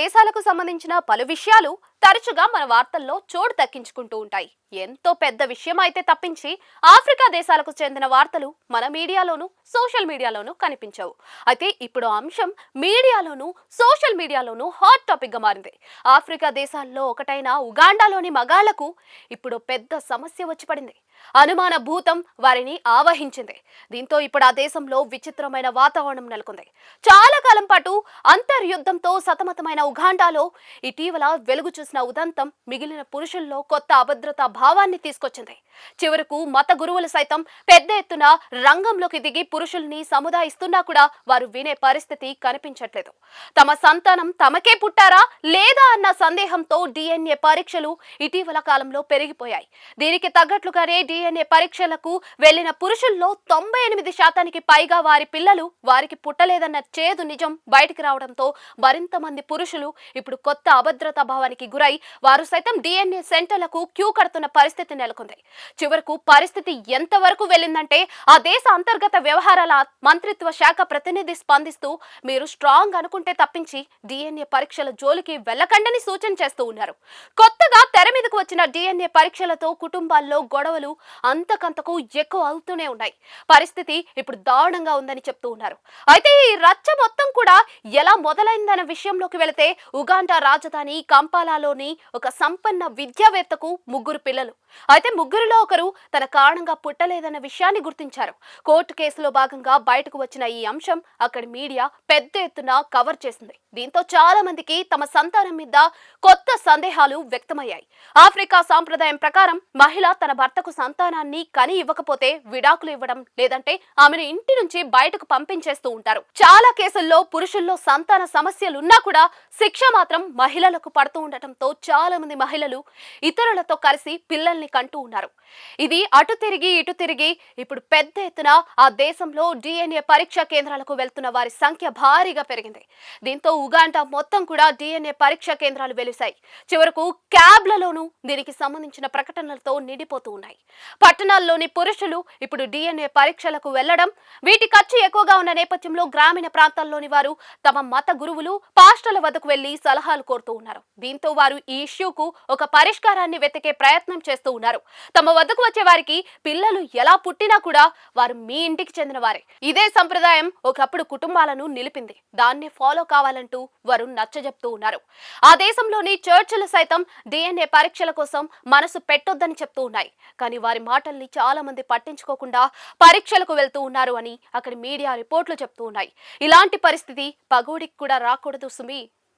దేశాలకు సంబంధించిన పలు విషయాలు తరచుగా మన వార్తల్లో చోటు దక్కించుకుంటూ ఉంటాయి. ఎంతో పెద్ద విషయం అయితే తప్పించి ఆఫ్రికా దేశాలకు చెందిన వార్తలు మన మీడియాలోనూ సోషల్ మీడియాలోనూ కనిపించవు. అయితే ఇప్పుడు అంశం మీడియాలోనూ సోషల్ మీడియాలోనూ హాట్ టాపిక్గా మారింది. ఆఫ్రికా దేశాల్లో ఒకటైన ఉగాండాలోని మగాళ్ళకు ఇప్పుడు పెద్ద సమస్య వచ్చి పడింది. అనుమాన భూతం వారిని ఆవహించింది. దీంతో ఇప్పుడు ఆ దేశంలో విచిత్రమైన వాతావరణం నెలకొంది. చాలా కాలం పాటు అంతర్యుద్ధంతో సతమతమైన ఉగాండాలో ఇటీవల వెలుగు చూసిన ఉదంతం మిగిలిన పురుషుల్లో కొత్త అభద్రతా భావాన్ని తీసుకొచ్చింది. చివరకు మత గురువులు సైతం పెద్ద ఎత్తున రంగంలోకి దిగి పురుషుల్ని సముదాయిస్తున్నా కూడా వారు వినే పరిస్థితి కనిపించట్లేదు. తమ సంతానం తమకే పుట్టారా లేదా అన్న సందేహంతో డిఎన్ఏ పరీక్షలు ఇటీవల కాలంలో పెరిగిపోయాయి. దీనికి తగ్గట్లుగానే డిఎన్ఏ పరీక్షలకు వెళ్ళిన పురుషుల్లో తొంభై ఎనిమిది శాతానికి పైగా వారి పిల్లలు వారికి పుట్టలేదన్న చేదు నిజం బయటికి రావడంతో మరింత మంది పురుషులు ఇప్పుడు కొత్త అభద్రతా భావానికి గురై వారు సైతం డిఎన్ఏ సెంటర్లకు క్యూ కడుతున్న పరిస్థితి నెలకొంది. చివరకు పరిస్థితి ఎంతవరకు వెళ్ళిందంటే ఆ దేశ అంతర్గత వ్యవహారాల మంత్రిత్వ శాఖ ప్రతినిధి స్పందిస్తూ మీరు స్ట్రాంగ్ అనుకుంటే తప్పించి డిఎన్ఏ పరీక్షల జోలికి వెళ్ళకండని సూచన చేస్తూ ఉన్నారు. కొత్తగా తెర మీదకు వచ్చిన డిఎన్ఏ పరీక్షలతో కుటుంబాల్లో గొడవలు అంతకంతకు ఎక్కువ అవుతూనే ఉన్నాయి. పరిస్థితి ఇప్పుడు దారుణంగా ఉందని చెప్తూ ఉన్నారు. అయితే ఈ రచ్చ మొత్తం కూడా ఎలా మొదలైందన్న విషయంలోకి వెళితే ఉగాండా రాజధాని కంపాలాలోని ఒక సంపన్న విద్యావేత్తకు ముగ్గురు పిల్లలు. అయితే ముగ్గురిలో ఒకరు తన కారణంగా పుట్టలేదన్న విషయాన్ని గుర్తించారు. కోర్టు కేసులో భాగంగా బయటకు వచ్చిన ఈ అంశం అక్కడి మీడియా పెద్ద ఎత్తున కవర్ చేసింది. దీంతో చాలా మందికి తమ సంతానం మీద కొత్త సందేహాలు వ్యక్తమయ్యాయి. ఆఫ్రికా సాంప్రదాయం ప్రకారం మహిళ తన భర్తకు సంతానాన్ని కని ఇవ్వకపోతే విడాకులు ఇవ్వడం లేదంటే ఆమెను ఇంటి నుంచి బయటకు పంపించేస్తూ ఉంటారు. చాలా కేసుల్లో పురుషుల్లో సంతాన సమస్యలున్నా కూడా శిక్ష మాత్రం మహిళలకు పడుతూ ఉండటంతో చాలా మంది మహిళలు ఇతరులతో కలిసి పిల్లల్ని కంటూ ఉన్నారు. ఇది అటు తిరిగి ఇటు తిరిగి ఇప్పుడు పెద్ద ఎత్తున ఆ దేశంలో డిఎన్ఏ పరీక్షా కేంద్రాలకు వెళ్తున్న వారి సంఖ్య భారీగా పెరిగింది. దీంతో ఉగాండా మొత్తం కూడా డిఎన్ఏ పరీక్షా కేంద్రాలు వెలిశాయి. చివరకు క్యాబ్లలోనూ దీనికి సంబంధించిన ప్రకటనలతో నిండిపోతూ ఉన్నాయి. పట్టణాల్లోని పురుషులు ఇప్పుడు డిఎన్ఏ పరీక్షలకు వెళ్ళడం వీటి ఖర్చు ఎక్కువగా ఉన్న నేపథ్యంలో గ్రామీణ ప్రాంతాల్లోని వారు తమ మత గురువులు పాస్టర్ల వద్దకు వెళ్ళి సలహాలు కోరుతూ ఉన్నారు. దీంతో వారు ఈ ఇష్యూకు ఒక పరిష్కారాన్ని వెతికే ప్రయత్నం చేస్తూ ఉన్నారు. తమ వద్దకు వచ్చే వారికి పిల్లలు ఎలా పుట్టినా కూడా వారు మీ ఇంటికి చెందిన వారే ఇదే సంప్రదాయం ఒకప్పుడు కుటుంబాలను నిలిపింది. దాన్ని ఫాలో కావాలంటూ వారు నచ్చజెప్తూ ఉన్నారు. ఆ దేశంలోని చర్చిలు సైతం డిఎన్ఏ పరీక్షల కోసం మనసు పెట్టొద్దని చెప్తూ ఉన్నాయి. కానీ వారి మాటల్ని చాలా మంది పట్టించుకోకుండా పరీక్షలకు వెళ్తూ ఉన్నారు అని అక్కడి మీడియా రిపోర్ట్లు చెప్తూ ఉన్నాయి. ఇలాంటి పరిస్థితి పగోడికి కూడా రాకూడదు సుమి.